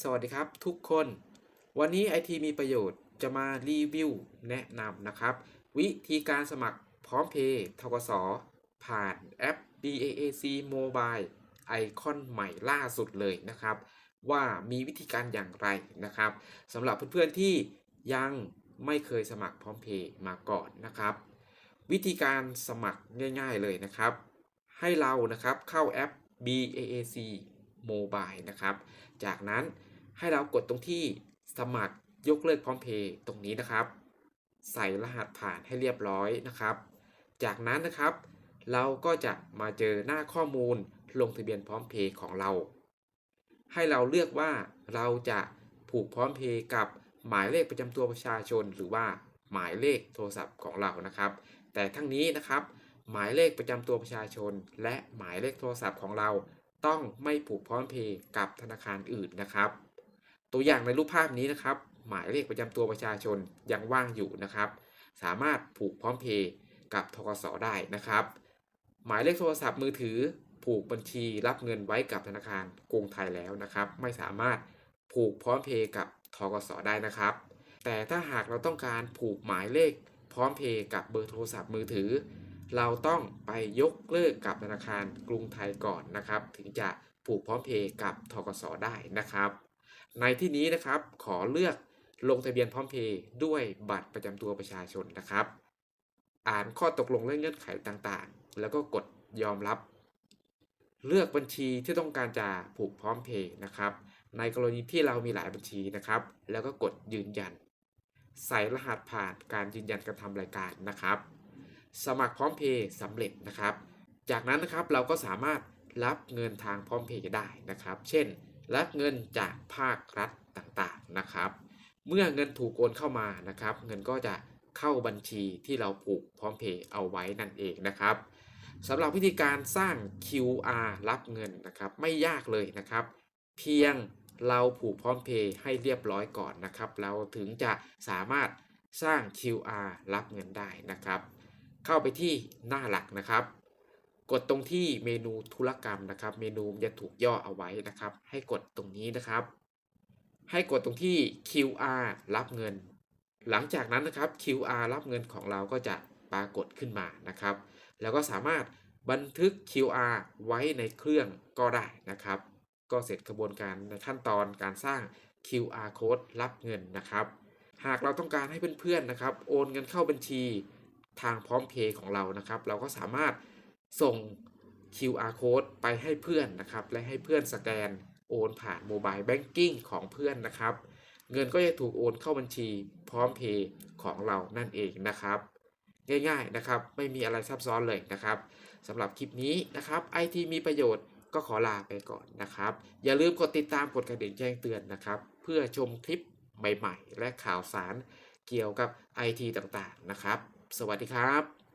สวัสดีครับทุกคน วันนี้ไอทีมีประโยชน์จะมารีวิวแนะนำนะครับ วิธีการสมัครพร้อมเพย์ทกสผ่านแอป BAAC Mobile ไอคอนใหม่ล่าสุดเลยนะครับ ว่ามีวิธีการอย่างไรนะครับสำหรับเพื่อนๆที่ยังไม่เคยสมัครพร้อมเพย์มาก่อนนะครับ วิธีการสมัครง่ายๆเลยนะครับ ให้เรานะครับเข้าแอป BAAC Mobile นะครับ จากนั้นให้เรากดตรงที่สมัครยกเลิกพร้อมเพย์ตรงนี้นะครับ ใส่รหัสผ่านให้เรียบร้อยนะครับ จากนั้นนะครับ เราก็จะมาเจอหน้าข้อมูลลงทะเบียนพร้อมเพย์ของเรา ให้เราเลือกว่าเราจะผูกพร้อมเพย์กับหมายเลขประจำตัวประชาชน หรือว่าหมายเลขโทรศัพท์ของเรานะครับ แต่ทั้งนี้นะครับ หมายเลขประจำตัวประชาชน และหมายเลขโทรศัพท์ของเรา ต้องไม่ผูกพร้อมเพย์กับธนาคารอื่นนะครับ ตัวอย่างในรูปภาพนี้นะครับ หมายเลขประจำตัวประชาชนยังว่างอยู่นะครับ สามารถผูกพร้อมเพย์กับทกสได้นะครับ หมายเลขโทรศัพท์มือถือ ผูกบัญชีรับเงินไว้กับธนาคารกรุงไทยแล้วนะครับ ไม่สามารถผูกพร้อมเพย์กับทกสได้นะครับ แต่ถ้าหากเราต้องการผูกหมายเลขพร้อมเพย์กับเบอร์โทรศัพท์มือถือ เราต้องไปยกเลิกกับธนาคารกรุงไทยก่อนนะครับ ถึงจะผูกพร้อมเพย์กับทกสได้นะครับ ในที่นี้นะครับขอเลือกลงทะเบียนพร้อมเพย์ด้วยบัตรประจำตัวประชาชนนะครับ อ่านข้อตกลงและเงื่อนไขต่างๆ แล้วก็กดยอมรับ เลือกบัญชีที่ต้องการจะผูกพร้อมเพย์นะครับ ในกรณีที่เรามีหลายบัญชีนะครับ แล้วก็กดยืนยัน ใส่รหัสผ่านการยืนยันการทำรายการนะครับ สมัครพร้อมเพย์สำเร็จนะครับ จากนั้นนะครับเราก็สามารถรับเงินทางพร้อมเพย์ได้นะครับ เช่น รับเงินจากภาครัฐต่างๆนะครับ เมื่อเงินถูกโอนเข้ามานะครับ เงินก็จะเข้าบัญชีที่เราผูกพร้อมเพย์เอาไว้นั่นเองนะครับสำหรับวิธีการสร้าง QR รับเงินนะครับ ไม่ยากเลยนะครับ เพียงเราผูกพร้อมเพย์ให้เรียบร้อยก่อนนะครับ เราถึงจะสามารถสร้าง QR รับเงินได้นะครับ เข้าไปที่หน้าหลักนะครับ กดตรงที่เมนูธุรกรรมนะครับ เมนูจะถูกย่อเอาไว้นะครับ ให้กดตรงนี้นะครับ ให้กดตรงที่ QR รับเงิน หลังจากนั้นนะครับ QR รับเงินของเราก็จะปรากฏขึ้นมานะครับ แล้วก็สามารถบันทึก QR ไว้ในเครื่องก็ได้นะครับ ก็เสร็จกระบวนการในขั้นตอนการสร้าง QR code รับเงินนะครับ หากเราต้องการให้เพื่อนๆนะครับ โอนเงินเข้าบัญชี ทางพร้อมเพย์ของเรานะครับ เราก็สามารถส่ง QR code ไปให้เพื่อนนะครับ และให้เพื่อนสแกนโอนผ่านโมบายแบงกิ้งของเพื่อนนะครับ เงินก็จะถูกโอนเข้าบัญชีพร้อมเพย์ของเรานั่นเองนะครับ ง่ายๆนะครับ ไม่มีอะไรซับซ้อนเลยนะครับสำหรับคลิปนี้นะครับไอทีมีประโยชน์ก็ขอลาไปก่อนนะครับ อย่าลืมกดติดตามกดกระดิ่งแจ้งเตือนนะครับ เพื่อชมคลิปใหม่ๆ และข่าวสารเกี่ยวกับไอทีต่างๆนะครับ สวัสดีครับ